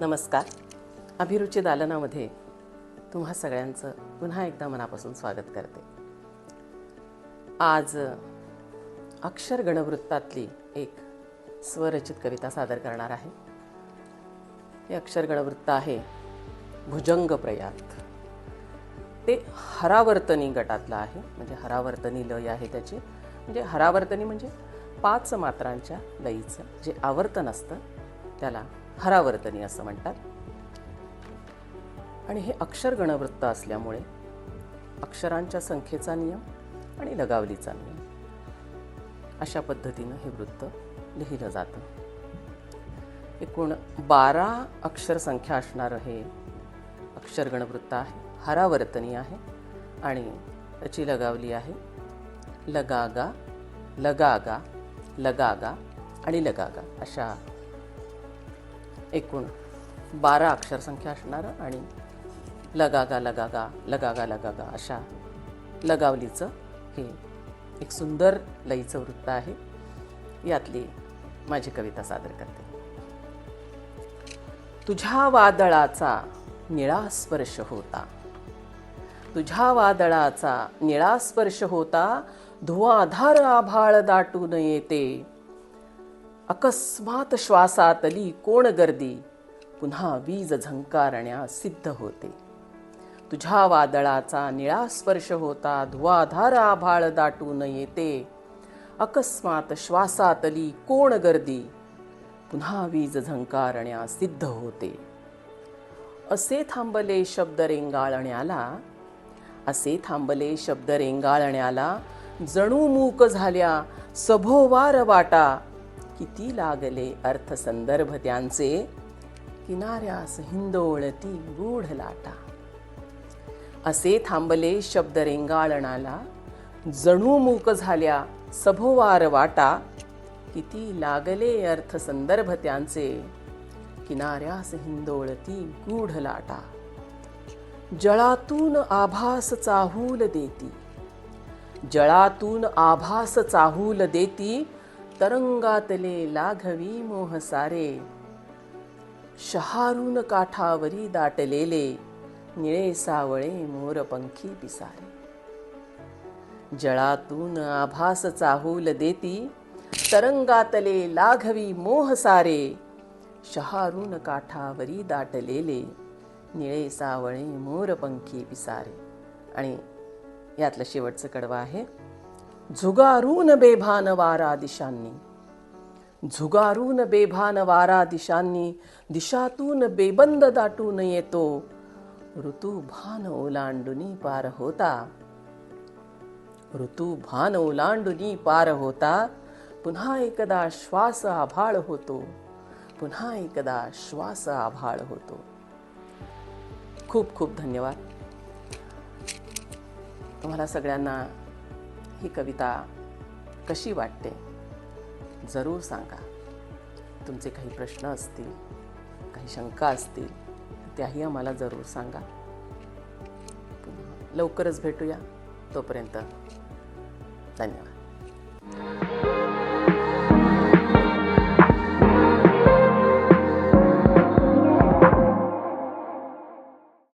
नमस्कार. अभिरुची दालनामध्ये तुम्हा सगळ्यांचं पुन्हा एकदा मनापासून स्वागत करते. आज अक्षर गणवृत्तातली एक स्वरचित कविता सादर करणार आहे. हे अक्षर गणवृत्त आहे भुजंग प्रयात. ते हरावर्तनी गटातलं आहे म्हणजे हरावर्तनी लय आहे त्याची. म्हणजे हरावर्तनी म्हणजे पाच मात्रांच्या लयीचं जे आवर्तन असतं त्याला हरावर्तनी असं म्हणतात. आणि हे अक्षर गणवृत्त असल्यामुळे अक्षरांच्या संख्येचा नियम आणि लगावलीचा नियम अशा पद्धतीनं हे वृत्त लिहिलं जातं. एकूण बारा अक्षर संख्या असणारं हे अक्षरगणवृत्त आहे हरावर्तनी आहे आणि त्याची लगावली आहे लगागा लगागा लगागा आणि लगागा अशा एकूण बारा अक्षरसंख्या असणारं आणि लगागा लगागा लगागा लगागा अशा लगावलीचं हे एक सुंदर लईचं वृत्त आहे. यातली माझी कविता सादर करते. तुझ्या वादळाचा निळा स्पर्श होता. तुझ्या वादळाचा निळा स्पर्श होता. धुवाधार आभाळ दाटून येते. अकस्मात श्वासातली कोण गर्दी? पुन्हा वीज झंकारण्या सिद्ध होते. तुझ्या वादळाचा निळा स्पर्श होता धुवाधार आभाळ दाटून येते. अकस्मात श्वासातली कोण गर्दी? पुन्हा वीज झंकारण्या सिद्ध होते. असे थांबले शब्द रेंगाळण्याला असे थांबले शब्द रेंगाळण्याला जणू मूक झाल्या सभोवार वाटा किती लागले अर्थसंदर्भ त्यांचे? किनाऱ्यास हिंदोळती गूढ लाटा. असे थांबले शब्द रेंगाळणाला जणू मूक झाल्या सभोवार वाटा. किती लागले अर्थसंदर्भ त्यांचे? किनाऱ्यास हिंदोळती गूढ लाटा. जळातून आभास चाहूल देती. जळातून आभास चाहूल देती. तरंगातले लाघवी मोह सारे. शहारून काठावरी दाटलेले निळे सावळे मोरपंखी पिसारे. जळातून आभास चाहूल देती तरंगातले लाघवी मोह सारे. शहारून काठावरी दाटलेले निळे सावळे मोरपंखी पिसारे. आणि यातलं शेवटचं कडवं आहे. झुगारून बेभान वारा दिशांनी झुगारून बेभान वारा दिशांनी दिशातून बेबंद दाटून येतो. ऋतू भान ओलांडुनी पार होता. ऋतू भान ओलांडुनी पार होता. पुन्हा एकदा श्वास आभाळ होतो. पुन्हा एकदा श्वास आभाळ होतो. खूप खूप धन्यवाद. तुम्हाला सगळ्यांना ही कविता कशी वाटते? जरूर सांगा. तुमचे काही प्रश्न असतील काही शंका असतील त्याही आम्हाला जरूर सांगा. लवकरच भेटूया. तोपर्यंत धन्यवाद.